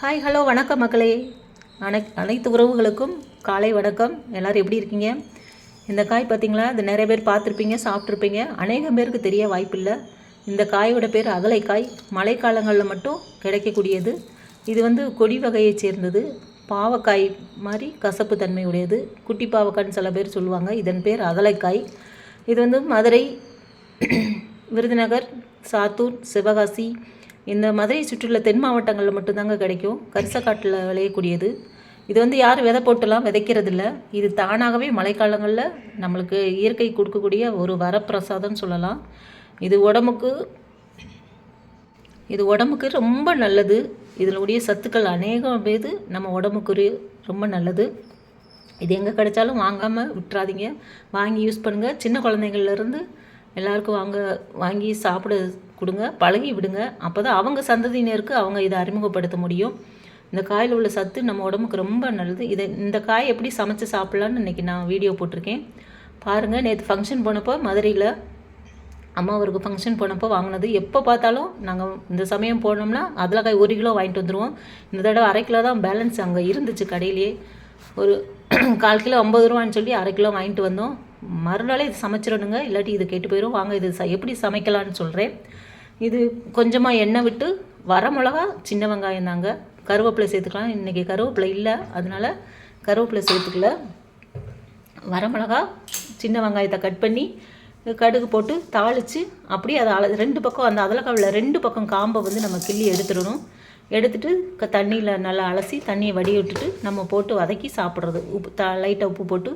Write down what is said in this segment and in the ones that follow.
Hi hello வணக்கம் மக்களே. அனை அனைத்து உறவுகளுக்கும் காலை வணக்கம். எல்லோரும் எப்படி இருக்கீங்க? இந்த காய் பார்த்தீங்களா? இது நிறைய பேர் பார்த்துருப்பீங்க சாப்பிட்ருப்பீங்க அநேகம் பேருக்கு தெரிய வாய்ப்பில்லை. இந்த காயோட பேர் அகலைக்காய். மழைக்காலங்களில் மட்டும் கிடைக்கக்கூடியது. இது வந்து கொடி வகையை சேர்ந்தது. பாவக்காய் மாதிரி கசப்பு தன்மையுடையது குட்டி பாவக்காய்ன்னு சில பேர் சொல்லுவாங்க. இதன் பேர் அகலைக்காய். இது வந்து மதுரை விருதுநகர் சாத்தூர் சிவகாசி இந்த மதுரை சுற்றியுள்ள தென் மாவட்டங்களில் மட்டும்தாங்க கிடைக்கும். கரிசக்காட்டில் விளையக்கூடியது. இது வந்து யாரும் விதை போட்டுலாம் விதைக்கிறதில்ல. இது தானாகவே மழைக்காலங்களில் நம்மளுக்கு இயற்கை கொடுக்கக்கூடிய ஒரு வரப்பிரசாதம்னு சொல்லலாம். இது உடம்புக்கு இது உடம்புக்கு ரொம்ப நல்லது. இதனுடைய சத்துக்கள் அநேகம் பேது நம்ம உடம்புக்கு ரொம்ப நல்லது. இது எங்கே கிடைச்சாலும் வாங்காமல் விட்டுறாதீங்க. வாங்கி யூஸ் பண்ணுங்கள் சின்ன குழந்தைங்கள்லேருந்து எல்லாருக்கும் வாங்க வாங்கி சாப்பிட கொடுங்க பழகி விடுங்க. அப்போ தான் அவங்க சந்ததியினருக்கு அவங்க இதை அறிமுகப்படுத்த முடியும். இந்த காயில் உள்ள சத்து நம்ம உடம்புக்கு ரொம்ப நல்லது. இதை இந்த காய் எப்படி சமைச்சு சாப்பிட்லான்னு இன்றைக்கி நான் வீடியோ போட்டிருக்கேன். பாருங்கள் நேற்று ஃபங்க்ஷன் போனப்போ மதுரையில் அம்மா அவருக்கு ஃபங்க்ஷன் போனப்போ வாங்கினது. எப்போ பார்த்தாலும் நாங்கள் இந்த சமயம் போனோம்னா அதில் காய் ஒரு கிலோ வாங்கிட்டு வந்துடுவோம் இந்த தடவை அரை கிலோ தான் பேலன்ஸ் அங்கே இருந்துச்சு கடையிலேயே. ஒரு கால் கிலோ ஐம்பது ரூபான்னு சொல்லி அரை கிலோ வாங்கிட்டு வந்தோம். மறுநாளே இது சமைச்சிடணுங்க. இல்லாட்டி இது கெட்டு போயிடும் வாங்க இது ச எப்படி சமைக்கலான்னு சொல்கிறேன் இது கொஞ்சமாக எண்ணெய் விட்டு வர மிளகா சின்ன வெங்காயம் தாங்க. கருவேப்பிலை சேர்த்துக்கலாம். இன்றைக்கி கருவேப்பிலை இல்லை. அதனால் கருவேப்பிலை சேர்த்துக்கல. வரமிளகா சின்ன வெங்காயத்தை கட் பண்ணி கடுகு போட்டு தாளித்து அப்படியே அதை அல ரெண்டு பக்கம் அந்த அதலக்காவில் ரெண்டு பக்கம் காம்பை வந்து நம்ம கிள்ளி எடுத்துடணும். எடுத்துட்டு தண்ணியில் நல்லா அலசி தண்ணியை வடி விட்டுட்டு நம்ம போட்டு வதக்கி சாப்பிட்றது. உப்பு த லைட்டாக உப்பு போட்டு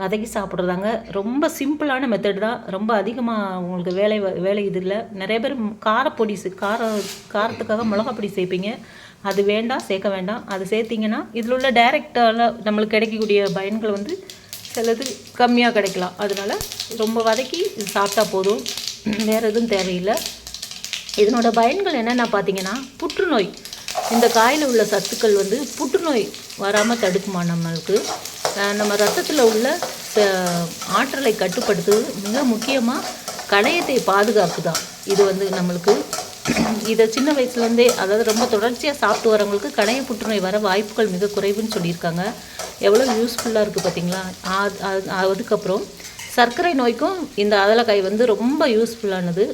வதக்கி சாப்பிட்றதாங்க. ரொம்ப சிம்பிளான மெத்தட் தான். ரொம்ப அதிகமாக உங்களுக்கு வேலை வேலை இது இல்லை. நிறைய பேர் காரப்பொடி கார காரத்துக்காக மிளகாப்பொடி சேர்ப்பீங்க. அது வேண்டாம் சேர்க்க வேண்டாம். அது சேர்த்திங்கன்னா இதில் உள்ள டைரெக்டால் நம்மளுக்கு கிடைக்கக்கூடிய பயன்கள் வந்து சிலது கம்மியாக கிடைக்கலாம். அதனால் ரொம்ப வதக்கி இது சாப்பிட்டா போதும். வேறு எதுவும் தேவையில்லை. இதனோட பயன்கள் என்னென்ன பார்த்தீங்கன்னா புற்றுநோய். இந்த காயில் உள்ள சத்துக்கள் வந்து புற்றுநோய் வராமல் தடுக்குமா நம்மளுக்கு? நம்ம ரத்தத்தில் உள்ள ஆற்றலை கட்டுப்படுத்துவது மிக முக்கியமாக கணையத்தை பாதுகாப்பு இது வந்து நம்மளுக்கு இதை சின்ன வயசுலேருந்தே அதாவது ரொம்ப தொடர்ச்சியாக சாப்பிட்டு வரவங்களுக்கு கணைய புற்றுநோய் வர வாய்ப்புகள் மிக குறைவுன்னு சொல்லியிருக்காங்க. எவ்வளோ யூஸ்ஃபுல்லாக இருக்குது பார்த்தீங்களா அதுக்கப்புறம் சர்க்கரை நோய்க்கும் இந்த அதலக்காய் வந்து ரொம்ப யூஸ்ஃபுல்லானது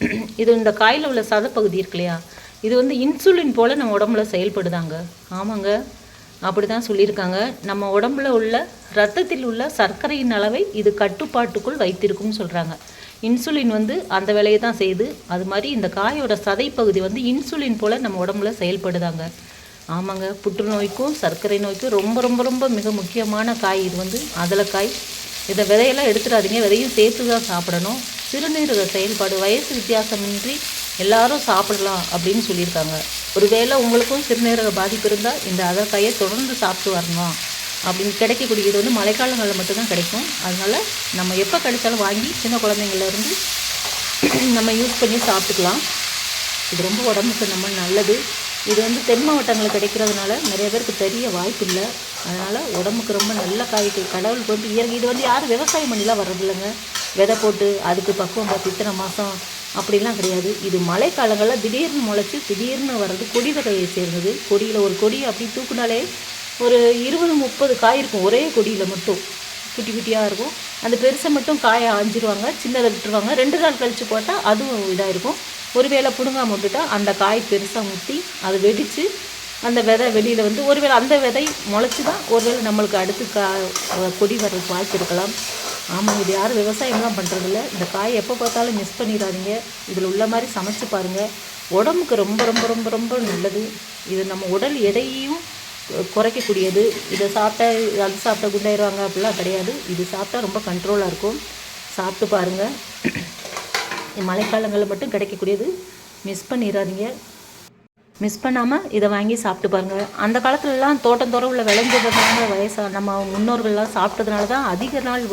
இது இந்த காயில் உள்ள சதப்பகுதி இருக்கு இல்லையா? இது வந்து இன்சுலின் போல் நம்ம உடம்புல செயல்படுதாங்க. ஆமாங்க. அப்படி தான் சொல்லியிருக்காங்க. நம்ம உடம்புல உள்ள ரத்தத்தில் உள்ள சர்க்கரையின் அளவை இது கட்டுப்பாட்டுக்குள் வைத்திருக்கும்னு சொல்கிறாங்க இன்சுலின் வந்து அந்த வேலையை தான் செய்யுது. அது மாதிரி இந்த காயோட சதைப்பகுதி வந்து இன்சுலின் போல் நம்ம உடம்புல செயல்படுதாங்க. ஆமாங்க. புற்றுநோய்க்கும் சர்க்கரை நோய்க்கும் ரொம்ப ரொம்ப ரொம்ப மிக முக்கியமான காய் இது வந்து. அதலக்காய். இதை விதையெல்லாம் எடுத்துடாதீங்க. விதையும் சேர்த்து தான் சாப்பிடணும். சிறுநீரக செயல்பாடு வயசு வித்தியாசமின்றி எல்லாரும் சாப்பிடலாம் அப்படின்னு சொல்லியிருக்காங்க. ஒருவேளை உங்களுக்கும் சிறுநீரக பாதிப்பு இருந்தால் இந்த அதற்காயை தொடர்ந்து சாப்பிட்டு வரணும். அப்படின்னு கிடைக்கக்கூடியது வந்து மழைக்காலங்களில் மட்டும்தான் கிடைக்கும். அதனால் நம்ம எப்போ கிடைச்சாலும் வாங்கி சின்ன குழந்தைங்கள்லேருந்து நம்ம யூஸ் பண்ணி சாப்பிட்டுக்கலாம். இது ரொம்ப உடம்புக்கு நம்ம நல்லது. இது வந்து தென் மாவட்டங்களில் கிடைக்கிறதுனால நிறைய பேருக்கு தெரிய வாய்ப்பு இல்லை. அதனால் உடம்புக்கு ரொம்ப நல்ல காய்கள் கடவுளுக்கு வந்து இயற்கை. இது வந்து யாரும் விவசாயம் பண்ணிலாம் வர்றதில்லைங்க. விதை போட்டு அதுக்கு பக்குவம் பார்த்து இத்தனை மாதம் அப்படிலாம் கிடையாது. இது மழைக்காலங்களில் திடீர்னு முளைச்சி திடீர்னு வர்றது கொடி வகையை சேர்ந்தது. கொடியில் ஒரு கொடி அப்படி தூக்குனாலே ஒரு இருபது முப்பது காய் இருக்கும். ஒரே கொடியில் மட்டும். குட்டி குட்டியாக இருக்கும். அந்த பெருசை மட்டும் காயை ஆஞ்சிருவாங்க சின்னதை விட்டுருவாங்க. ரெண்டு நாள் கழித்து போட்டால் அதுவும் இதாக இருக்கும் ஒருவேளை பிடுங்காம விட்டுட்டால் அந்த காய் பெருசாக முத்தி அதை வெடித்து அந்த விதை வெளியில் வந்து ஒருவேளை அந்த விதை முளைச்சி தான் ஒருவேளை நம்மளுக்கு அடுத்து கா கொடி வர்றதுக்கு வாய்ப்பு இருக்கலாம். ஆமாம் இது யாரும் விவசாயம்லாம் பண்ணுறதில்ல இந்த காய் எப்போ பார்த்தாலும் மிஸ் பண்ணிடாதீங்க. இதில் உள்ள மாதிரி சமைச்சு பாருங்கள் உடம்புக்கு ரொம்ப ரொம்ப ரொம்ப ரொம்ப நல்லது. இது நம்ம உடல் எடையையும் குறைக்கக்கூடியது. இதை சாப்பிட்டா அது சாப்பிட்டா குண்டாயிடுவாங்க அப்படிலாம் கிடையாது. இது சாப்பிட்டா ரொம்ப கண்ட்ரோலாக இருக்கும். சாப்பிட்டு பாருங்கள் மழைக்காலங்களில் மட்டும் கிடைக்கக்கூடியது. மிஸ் பண்ணிடாதீங்க. மிஸ் பண்ணாமல் இதை வாங்கி சாப்பிட்டு பாருங்கள் அந்த காலத்துலலாம் தோட்டம் துறவில் விளைஞ்சதுனால வயசாக நம்ம முன்னோர்கள்லாம் சாப்பிட்டதுனால தான் அதிக நாள்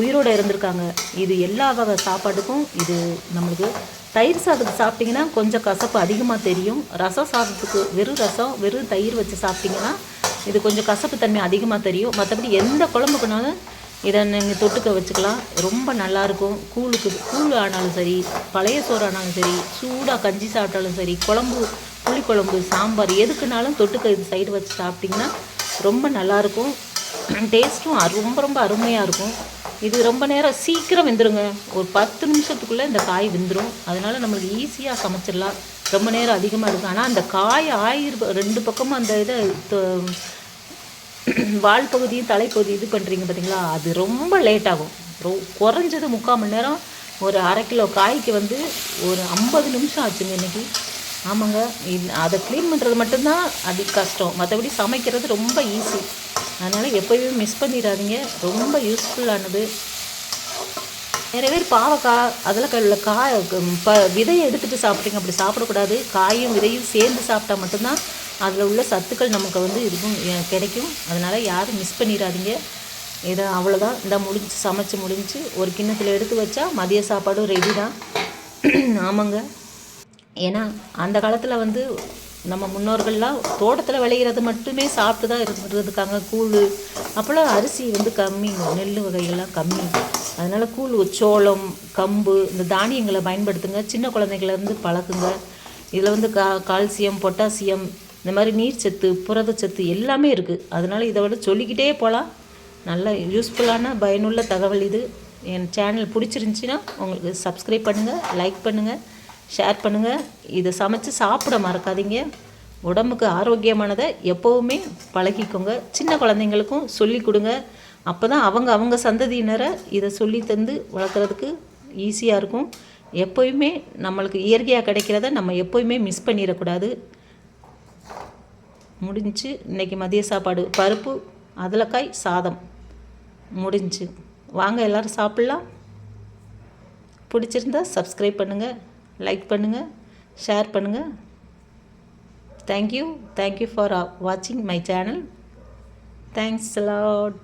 உயிரோடு இருந்திருக்காங்க. இது எல்லா வகை சாப்பாட்டுக்கும் இது நம்மளுக்கு தயிர் சாதத்துக்கு சாப்பிட்டிங்கன்னா கொஞ்சம் கசப்பு அதிகமாக தெரியும். ரசம் சாதத்துக்கு வெறும் ரசம் வெறும் தயிர் வச்சு சாப்பிட்டிங்கன்னா இது கொஞ்சம் கசப்பு தன்மை அதிகமாக தெரியும். மற்றபடி எந்த குழம்புக்குனாலும் இதை நீங்கள் தொட்டுக்க வச்சுக்கலாம். ரொம்ப நல்லாயிருக்கும் கூழுக்கு கூழ் ஆனாலும் சரி பழைய சோறு ஆனாலும் சரி சூடாக கஞ்சி சாப்பிட்டாலும் சரி குழம்பு புளிக்குழம்பு சாம்பார் எதுக்குனாலும் தொட்டுக்க இது சைடு வச்சு சாப்பிட்டிங்கன்னா ரொம்ப நல்லாயிருக்கும் டேஸ்ட்டும் ரொம்ப ரொம்ப அருமையாக இருக்கும். இது ரொம்ப நேரம் சீக்கிரம் வெந்துருங்க. ஒரு பத்து நிமிஷத்துக்குள்ளே இந்த காய் வெந்துடும் அதனால் நம்மளுக்கு ஈஸியாக சமைச்சிடலாம். ரொம்ப நேரம் அதிகமாக இருக்கும். ஆனால் அந்த காய் ஆயிரம் ரெண்டு பக்கமும் அந்த இதை வால் பகுதியும் தலைப்பகுதி இது பண்ணுறீங்க பார்த்தீங்களா அது ரொம்ப லேட் ஆகும். ரொ குறைஞ்சது முக்கால் மணி நேரம் ஒரு அரை கிலோ காய்க்கு வந்து ஒரு ஐம்பது நிமிஷம் ஆச்சுங்க இன்றைக்கி ஆமாங்க. அதை க்ளீன் பண்ணுறது மட்டும்தான் அது கஷ்டம். மற்றபடி சமைக்கிறது ரொம்ப ஈஸி அதனால் எப்போயுமே மிஸ் பண்ணிடாதீங்க. ரொம்ப யூஸ்ஃபுல்லானது நிறைய பேர் பாவக்காய் அதில் உள்ள காய் ப விதையை எடுத்துகிட்டு சாப்பிட்றீங்க அப்படி சாப்பிடக்கூடாது. காயும் விதையும் சேர்ந்து சாப்பிட்டா மட்டும்தான் அதில் உள்ள சத்துக்கள் நமக்கு வந்து இதுவும் கிடைக்கும். அதனால் யாரும் மிஸ் பண்ணிடாதீங்க. இதை அவ்வளோதான் இந்த முடிஞ்சு சமைச்சு முடிஞ்சு ஒரு கிண்ணத்தில் எடுத்து வச்சா மதிய சாப்பாடும் ரெடி தான். ஆமாங்க. ஏன்னா அந்த காலத்தில் வந்து நம்ம முன்னோர்கள்லாம் தோட்டத்தில் விளையிறது மட்டுமே சாப்பிட்டு தான் இருந்துருக்காங்க. கூழ். அப்போல்லாம் அரிசி வந்து கம்மி நெல் வகைகள்லாம் கம்மி. அதனால் கூழ் சோளம் கம்பு இந்த தானியங்களை பயன்படுத்துங்க. சின்ன குழந்தைங்கள்லேருந்து பழக்குங்க. இதில் வந்து கா கால்சியம் பொட்டாசியம் இந்த மாதிரி நீர்ச்சத்து புரதச்சத்து எல்லாமே இருக்குது அதனால் இதை விட சொல்லிக்கிட்டே போகலாம் நல்ல யூஸ்ஃபுல்லான பயனுள்ள தகவல் இது. என் சேனல் பிடிச்சிருந்துச்சின்னா உங்களுக்கு சப்ஸ்கிரைப் பண்ணுங்கள் லைக் பண்ணுங்கள் ஷேர் பண்ணுங்கள் இதை சமைச்சு சாப்பிட மறக்காதீங்க. உடம்புக்கு ஆரோக்கியமானதை எப்போவுமே பழகிக்கோங்க. சின்ன குழந்தைங்களுக்கும் சொல்லி கொடுங்க. அப்போ தான் அவங்க அவங்க சந்ததியினரை இதை சொல்லி தந்து வளர்க்குறதுக்கு ஈஸியாக இருக்கும். எப்போயுமே நம்மளுக்கு இயற்கையாக கிடைக்கிறத நம்ம எப்போயுமே மிஸ் பண்ணிடக்கூடாது. முடிஞ்சு இன்றைக்கி மதிய சாப்பாடு. பருப்பு அதலக்காய் சாதம். முடிஞ்சு. வாங்க எல்லோரும் சாப்பிட்லாம். பிடிச்சிருந்தா சப்ஸ்கிரைப் பண்ணுங்கள் லைக் பண்ணுங்கள் ஷேர் பண்ணுங்கள் thank you thank you for வாட்சிங் மை சேனல் தேங்க்ஸ் லாட்